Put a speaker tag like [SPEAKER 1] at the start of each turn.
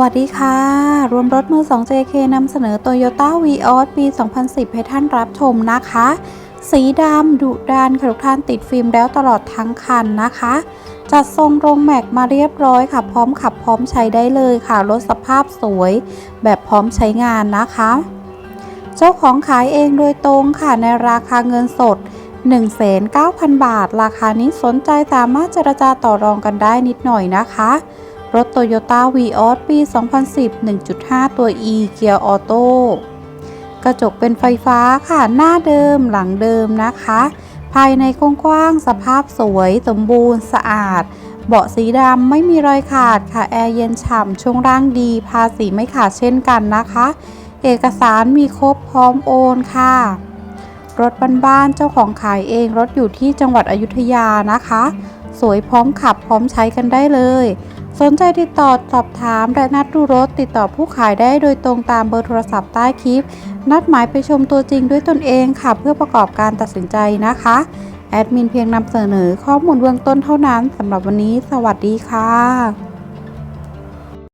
[SPEAKER 1] วัสดีค่ะ รวมรถมือ 2 JK นำเสนอ Toyota Vios ปี 2010 ให้ท่านรับชมนะคะ สีดำดุดันค่ะทุกท่านติดฟิล์มแล้วตลอดทั้งคันนะคะ จัดทรงโรงแม็กมาเรียบร้อยค่ะ พร้อมขับพร้อมใช้ได้เลยค่ะ รถสภาพสวยแบบพร้อมใช้งานนะคะ เจ้าของขายเองโดยตรงค่ะในราคาเงินสด 1,900 0 บาท ราคานี้สนใจสามารถเจรจาต่อรองกันได้นิดหน่อยนะคะ รถ Toyota Vios ปี 2010 1.5 ตัว E เกียร์ออโต้กระจกเป็นไฟฟ้าค่ะ หน้าเดิมหลังเดิมนะคะ ภายในกว้างๆสภาพสวย สมบูรณ์สะอาด เบาะสีดำไม่มีรอยขาดค่ะ แอร์เย็นฉ่ำช่วงล่างดี ภาษีไม่ขาดเช่นกันนะคะ เอกสารมีครบพร้อมโอนค่ะ รถบ้านๆเจ้าของขายเองรถอยู่ที่จังหวัดอยุธยานะคะ สวยพร้อมขับพร้อมใช้กันได้เลย สนใจติดต่อสอบถามและนัดดูรถติดต่อผู้ขายได้โดยตรงตามเบอร์โทรศัพท์ใต้คลิป นัดหมายไปชมตัวจริงด้วยตนเองค่ะเพื่อประกอบการตัดสินใจนะคะแอดมินเพียงนำเสนอข้อมูลเบื้องต้นเท่านั้นสำหรับวันนี้ สวัสดีค่ะ